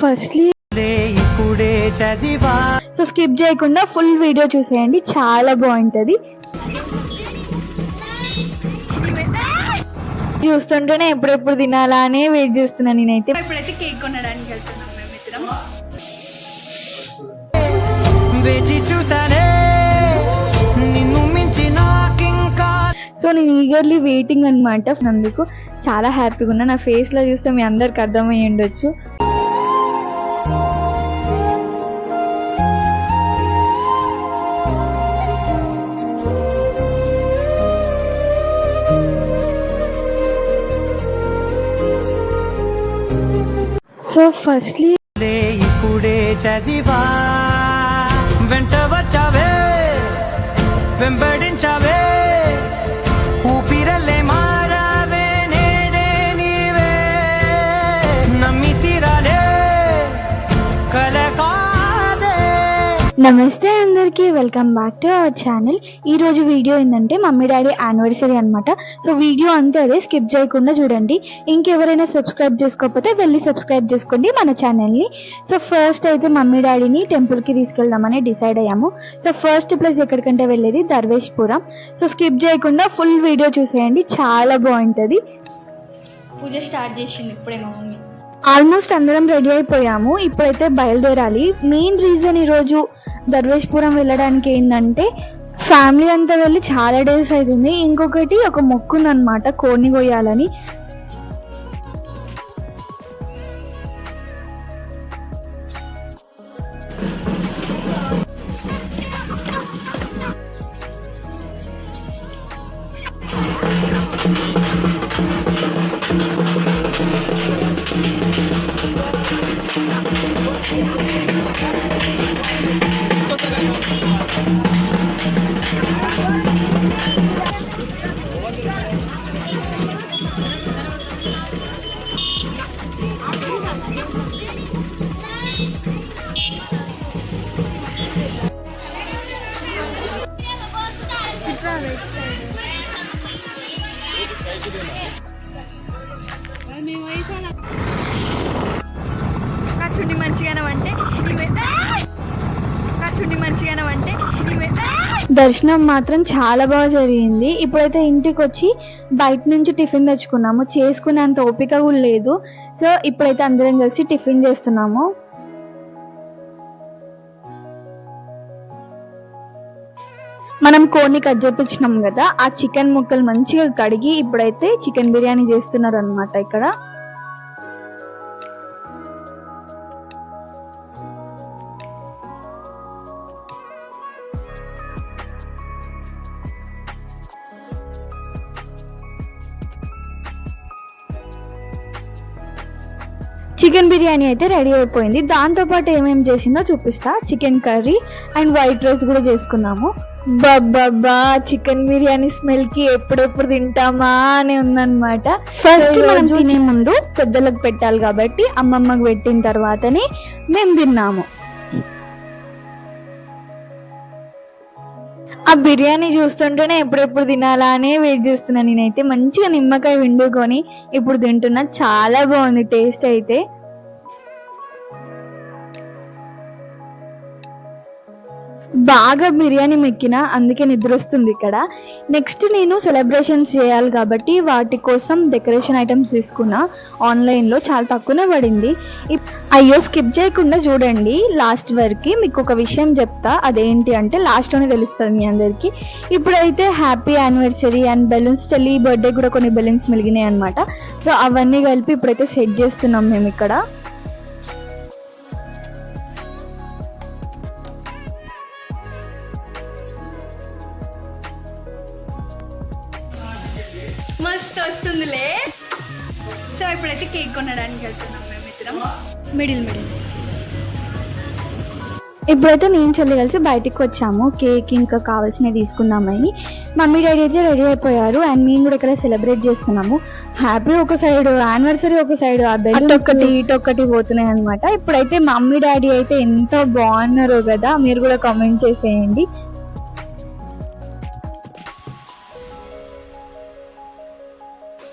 Firstly ఇప్పుడే చదివా. So skip చేయకుండా ఫుల్ వీడియో చూసేయండి చాలా బాగుంటుంది. చూస్తుంటేనే ఎప్పుడెప్పుడు తినాలా అనే వెయిట్ చేస్తున్నాను నేనైతే. ఇప్పుడైతే కేక్ కొనడానికి వెళ్తున్నాం సో నేను ఈగర్లీ వెయిటింగ్ అనమాట అందుకు చాలా హ్యాపీగా ఉన్నా. నా ఫేస్లో చూస్తే మీ అందరికి అర్థమై ఉండొచ్చు. సో ఫస్ట్లీ ఇప్పుడే చదివా. వెంట వచ్చావే వెంబడించావే. ఊపిరల్లే మారావే నేడే నీవే. నమ్మి తీరాలే కల కాదే నమస్తే. అందరికీ welcome back to our channel. ఈ రోజు వీడియో ఏంటంటే మమ్మీ డాడీ యానివర్సరీ అనమాట సో వీడియో అంతే అదే స్కిప్ చేయకుండా చూడండి. ఇంకెవరైనా సబ్స్క్రైబ్ చేసుకోకపోతే వెళ్ళి సబ్స్క్రైబ్ చేసుకోండి మన ఛానల్ని సో ఫస్ట్ అయితే మమ్మీ డాడీని టెంపుల్కి తీసుకెళ్దామని డిసైడ్ అయ్యాము. సో ఫస్ట్ ప్లేస్ ఎక్కడికంటే వెళ్ళేది దర్వేష్పురం. సో స్కిప్ చేయకుండా ఫుల్ వీడియో చూసేయండి చాలా బాగుంటుంది. పూజ స్టార్ట్ చేసింది ఇప్పుడే మా మమ్మీ. ఆల్మోస్ట్ అందరం రెడీ అయిపోయాము. ఇప్పుడైతే బయలుదేరాలి. మెయిన్ రీజన్ ఈరోజు దర్వేష్పురం వెళ్ళడానికి ఏంటంటే ఫ్యామిలీ అంతా వెళ్ళి చాలా డేస్ అవుతుంది ఇంకొకటి ఒక మొక్కు ఉందన్నమాట కోడిని కొయ్యాలని. నా అంటే దర్శనం మాత్రం చాలా బాగా జరిగింది. ఇప్పుడైతే ఇంటికి వచ్చి బయట నుంచి టిఫిన్ తెచ్చుకున్నాము. చేసుకునేంత ఓపిక కూడా లేదు. సో ఇప్పుడైతే అందరం కలిసి టిఫిన్ చేస్తున్నాము. మనం కోడిని కట్ చేపించినాం కదా ఆ చికెన్ ముక్కలు మంచిగా కడిగి ఇప్పుడైతే చికెన్ బిర్యానీ చేస్తున్నారు అనమాట ఇక్కడ. చికెన్ బిర్యానీ అయితే రెడీ అయిపోయింది. దాంతో పాటు ఏమేమి చేసిందో చూపిస్తా. Chicken curry and white rice కూడా చేసుకున్నాము. బాబా చికెన్ బిర్యానీ స్మెల్కి ఎప్పుడెప్పుడు తింటామా అని ఉందన్నమాట. ఫస్ట్ మనం తినే ముందు పెద్దలకు పెట్టాలి కాబట్టి అమ్మమ్మకు పెట్టిన తర్వాతనే మేము తిన్నాము. బిర్యానీ చూస్తుంటేనే ఎప్పుడెప్పుడు తినాలా అనే వెయిట్ చేస్తున్నాను నేనైతే మంచిగా నిమ్మకాయ వండుకొని ఇప్పుడు తింటున్నా. చాలా బాగుంది టేస్ట్ అయితే. బాగా బిర్యానీ మెక్కిన అందుకే నిద్ర వస్తుంది ఇక్కడ. నెక్స్ట్ నేను సెలబ్రేషన్స్ చేయాలి కాబట్టి వాటి కోసం డెకరేషన్ ఐటమ్స్ తీసుకున్నా. ఆన్లైన్లో చాలా తక్కువనే పడింది. ఇప్- అయ్యో స్కిప్ చేయకుండా చూడండి. లాస్ట్ వరకు మీకు ఒక విషయం చెప్తా. అదేంటి అంటే లాస్ట్లోనే తెలుస్తుంది మీ అందరికీ. ఇప్పుడైతే హ్యాపీ యానివర్సరీ అండ్ బెలూన్స్ చెల్లి బర్త్డే కూడా కొన్ని బెలూన్స్ మిలిగినాయి అనమాట సో అవన్నీ కలిపి ఇప్పుడైతే సెట్ చేస్తున్నాం మేము ఇక్కడ. వస్తుందిలే సో ఇప్పుడైతే కేక్ కొనడానికి వెళ్తున్నాం మేమిద్దరం మిడిల్ మిడిల్. ఇప్పుడైతే నేను చెల్లి కలిసి బయటికి వచ్చాము. కేక్ ఇంకా కావాల్సినవి తీసుకుందామని మమ్మీ డాడీ అయితే రెడీ అయిపోయారు. అండ్ మేము కూడా ఇక్కడ సెలబ్రేట్ చేస్తున్నాము. హ్యాపీ ఒక సైడ్ యానివర్సరీ ఒక సైడ్. ఆ బెలూన్స్ ఒకటి ఇటొక్కటి పోతున్నాయి అనమాట ఇప్పుడైతే మమ్మీ డాడీ అయితే ఎంత బాగున్నారో కదా మీరు కూడా కామెంట్ చేసేయండి.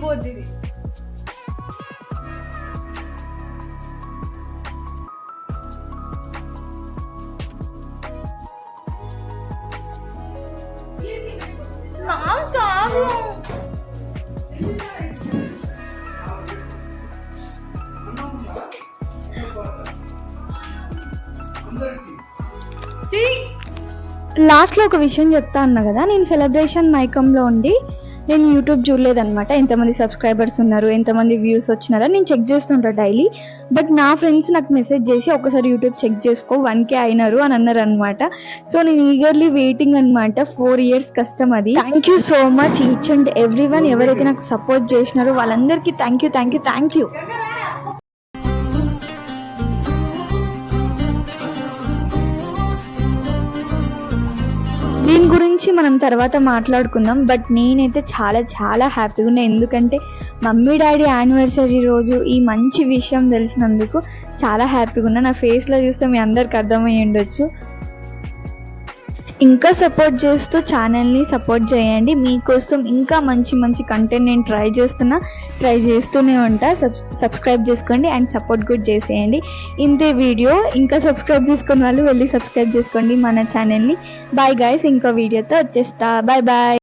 వాడుతున్నా ఇది. లాస్ట్లో ఒక విషయం చెప్తా అన్న కదా నేను సెలబ్రేషన్ మైకంలో ఉండి నేను యూట్యూబ్ చూడలేదనమాట ఎంతమంది సబ్స్క్రైబర్స్ ఉన్నారు ఎంతమంది వ్యూస్ వచ్చినారో నేను చెక్ చేస్తుంటా డైలీ బట్ నా ఫ్రెండ్స్ నాకు మెసేజ్ చేసి ఒకసారి యూట్యూబ్ చెక్ చేసుకో వన్ కే అయినారు అని అన్నారు అనమాట సో నేను ఈగర్లీ వెయిటింగ్ అనమాట ఫోర్ ఇయర్స్ కష్టం అది. Thank you so much each and every one ఎవరైతే నాకు సపోర్ట్ చేసినారో వాళ్ళందరికీ thank you thank you thank you గురించి మనం తర్వాత మాట్లాడుకుందాం. బట్ నేనైతే చాలా చాలా హ్యాపీగా ఉన్నా. ఎందుకంటే మమ్మీ డాడీ యానివర్సరీ రోజు ఈ మంచి విషయం తెలిసినందుకు చాలా హ్యాపీగా ఉన్నా. నా ఫేస్లో చూస్తే మీ అందరికి అర్థమై ఉండొచ్చు ఇంకా సపోర్ట్ చేస్తూ ఛానల్ని సపోర్ట్ చేయండి. మీకోసం ఇంకా మంచి మంచి కంటెంట్ నేను ట్రై చేస్తున్నా. ట్రై చేస్తూనే ఉంటా. సబ్ సబ్స్క్రైబ్ చేసుకోండి అండ్ సపోర్ట్ కూడా చేసేయండి. ఇంతే వీడియో ఇంకా సబ్స్క్రైబ్ చేసుకున్న వాళ్ళు వెళ్ళి సబ్స్క్రైబ్ చేసుకోండి మన ఛానల్ని బాయ్ గాయస్ ఇంకో వీడియోతో వచ్చేస్తా. Bye bye